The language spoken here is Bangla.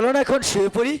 চলো না এখন শুয়ে পড়ি